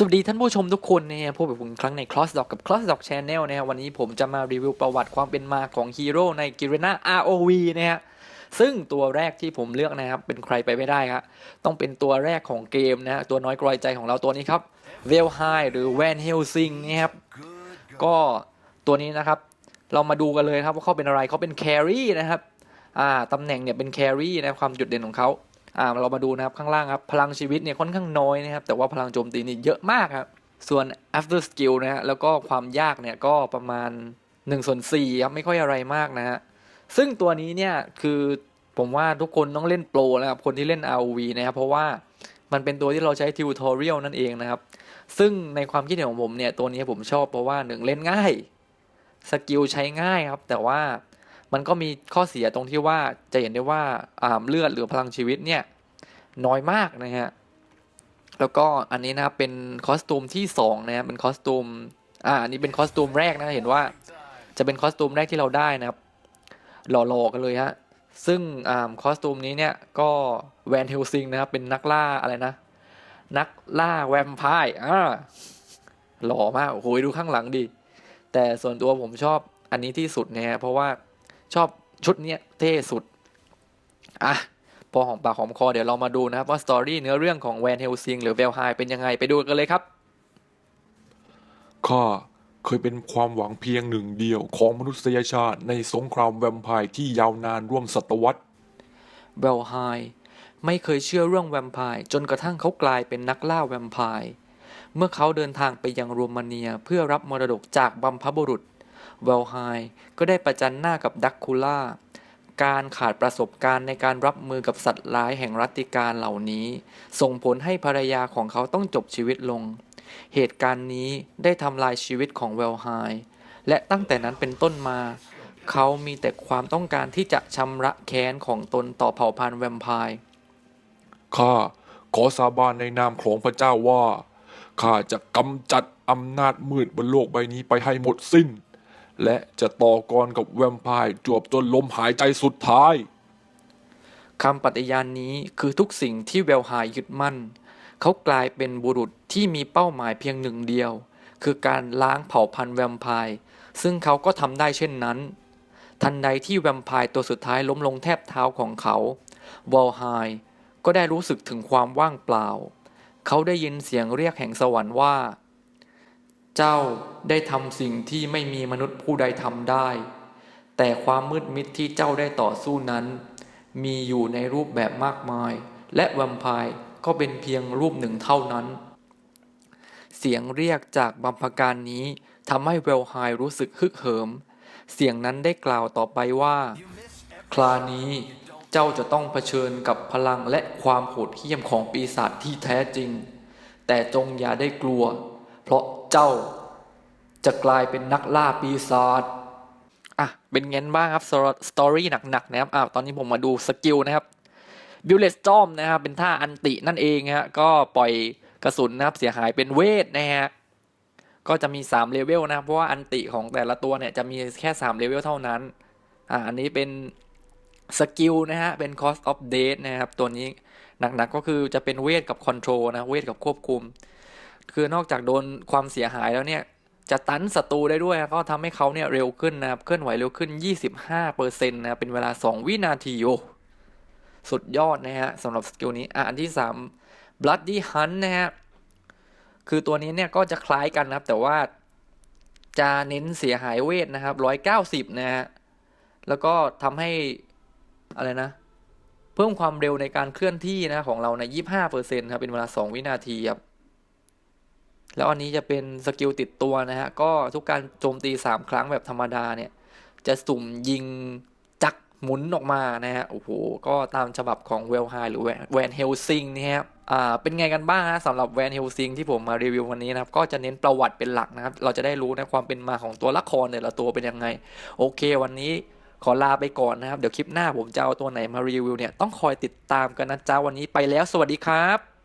สวัสดีท่านผู้ชมทุกคนนะครับพบกับผมครั้งใน Cross Dog กับ Cross Dog Channel นะครับวันนี้ผมจะมารีวิวประวัติความเป็นมาของฮีโร่ในกิร e นา ROV นะฮะซึ่งตัวแรกที่ผมเลือกนะครับ เป็นใครไปไม่ได้ครับต้องเป็นตัวแรกของเกมนะฮะตัวน้อยกรอยใจของเราตัวนี้ครับเวลไฮหรือแวนเฮลซิงนะครับก็ตัวนี้นะครับ เรามาดูกันเลยครับว่าเขาเป็นอะไรเขาเป็นแครี่นะครับอ่าตำแหน่งเนี่ยเป็นแครี่นะความจุดเด่นของเขา อ่าเรามาดูนะครับข้างล่างครับพลังชีวิตเนี่ยค่อนข้างน้อยนะครับแต่ว่าพลังโจมตีนี่เยอะมากครับส่วน after skill นะฮะแล้วก็ความยากเนี่ยก็ประมาณ1ส่วน4ครับไม่ค่อยอะไรมากนะฮะซึ่งตัวนี้เนี่ยคือผมว่าทุกคนต้องเล่นโปรนะครับคนที่เล่น ROV นะครับเพราะว่ามันเป็นตัวที่เราใช้ทิวทอเรียลนั่นเองนะครับ ซึ่งในความคิดเห็นของผมเนี่ยตัวนี้ผมชอบเพราะว่าหนึ่งเล่นง่ายสกิลใช้ง่ายครับ แต่ว่า มันก็มีข้อเสียตรงที่ว่าจะเห็นได้ว่าเลือดหรือพลังชีวิตเนี่ยน้อยมากนะฮะแล้วก็อันนี้นะเป็นคอสตูมที่2นะครับเป็นคอสตูมอ่าอันนี้เป็นคอสตูมแรกนะเห็นว่าจะเป็นคอสตูมแรกที่เราได้นะครับหล่อๆกันเลยฮะซึ่งอ่าคอสตูมนี้เนี่ยก็แวนเฮลซิงนะครับเป็นนักล่าอะไรนะ นักล่าแวมไพร์อ่าหล่อมากโอ้โหดูข้างหลังดิแต่ส่วนตัวผมชอบอันนี้ที่สุดนะฮะเพราะว่า ชอบชุดเนี้ยเท่สุด อะ พอหอมปากหอมคอเดี๋ยวเรามาดูนะครับ ว่าสตอรี่เนื้อเรื่องของแวนเฮลซิงหรือเวลไฮเป็นยังไงไปดูกันเลยครับ ข้าเคยเป็นความหวังเพียงหนึ่งเดียวของมนุษยชาติในสงครามแวมไพร์ที่ยาวนานร่วมศตวรรษเวลไฮไม่เคยเชื่อเรื่องแวมไพร์จนกระทั่งเขากลายเป็นนักล่าแวมไพร์เมื่อเขาเดินทางไปยังโรมาเนียเพื่อรับมรดกจากบัมพบุรุษ เวลไฮก็ได้ประจันหน้ากับดักคูล่า การขาดประสบการณ์ในการรับมือกับสัตว์ร้ายแห่งรัตติการเหล่านี้ ส่งผลให้ภรรยาของเขาต้องจบชีวิตลง เหตุการณ์นี้ได้ทำลายชีวิตของเวลไฮและตั้งแต่นั้นเป็นต้นมา เขามีแต่ความต้องการที่จะชำระแค้นของตนต่อเผ่าพันธุ์แวมไพร์ข้าขอสาบานในนามของพระเจ้าว่าข้าจะกำจัดอำนาจมืดบนโลกใบนี้ไปให้หมดสิ้น และจะต่อกรกับแวมไพร์จวบจนลมหายใจสุดท้ายคำปฏิญาณนี้คือทุกสิ่งที่เวลไฮยึดมั่น เขากลายเป็นบุรุษที่มีเป้าหมายเพียงหนึ่งเดียว คือการล้างเผ่าพันธุ์แวมไพร์ซึ่งเขาก็ทำได้เช่นนั้น ทันใดที่แวมไพร์ตัวสุดท้ายล้มลงแทบเท้าของเขาวอลไฮก็ได้รู้สึกถึงความว่างเปล่า เขาได้ยินเสียงเรียกแห่งสวรรค์ว่า เจ้าได้ทำสิ่งที่ไม่มีมนุษย์ผู้ใดทำได้ แต่ความมืดมิดที่เจ้าได้ต่อสู้นั้น มีอยู่ในรูปแบบมากมาย และแวมไพร์ก็เป็นเพียงรูปหนึ่งเท่านั้น เสียงเรียกจากบัมพการนี้ทำให้เวลไฮรู้สึกฮึกเหิม เสียงนั้นได้กล่าวต่อไปว่า คลานี้เจ้าจะต้องเผชิญกับพลังและความโหดเหี้ยมของปีศาจที่แท้จริง แต่จงอย่าได้กลัว เพราะเจ้าจะกลายเป็นนักล่าปีศาจอะเป็นไงบ้างครับสตอรี่หนักๆนะครับอะตอนนี้ผมมาดูสกิลนะครับบิลเลสจอมนะครับเป็นท่าอันตินั่นเองฮะก็ปล่อยกระสุนนะครับเสียหายเป็นเวทนะฮะก็จะมี 3 เลเวลนะเพราะว่าอันติของแต่ละตัวเนี่ยจะมีแค่ 3 เลเวลเท่านั้นอ่าอันนี้เป็นสกิลนะฮะเป็น cost of death นะครับ ตัวนี้หนักๆก็คือจะเป็นเวทกับ control นะเวทกับควบคุม คือนอกจากโดนความเสียหายแล้วเนี่ยจะตันศัตรูได้ด้วยก็ทำให้เขาเนี่ยเร็วขึ้นนะครับ เคลื่อนไหวเร็วขึ้น 25%นะครับเป็นเวลา 2 วินาทีโอสุดยอดนะฮะสำหรับสกิลนี้อะอันที่ 3 Bloody Hunt นะฮะ คือตัวนี้เนี่ยก็จะคล้ายกันนะครับ แต่ว่าจะเน้นเสียหายเวทนะครับ 190 นะฮะ แล้วก็ทำให้ อะไรนะ เพิ่มความเร็วในการเคลื่อนที่นะของเราใน 25%ครับเป็นเวลา 2 วินาทีครับ แล้วอันนี้จะเป็นสกิลติดตัวนะฮะ ก็ทุกการโจมตี 3 ครั้งแบบธรรมดาเนี่ย จะสุ่มยิงจักหมุนออกมานะฮะ โอ้โห ก็ตามฉบับของเวลไฮหรือแวนเฮลซิงนี่ครับอ่าเป็นไงกันบ้างฮะสำหรับแวนเฮลซิงที่ผมมารีวิววันนี้นะครับ ก็จะเน้นประวัติเป็นหลักนะครับ เราจะได้รู้นะความเป็นมาของตัวละครแต่ละตัวเป็นยังไง โอเค วันนี้ขอลาไปก่อนนะครับ เดี๋ยวคลิปหน้าผมจะเอาตัวไหนมารีวิวเนี่ยต้องคอยติดตามกันนะจ๊ะวันนี้ไปแล้วสวัสดีครับ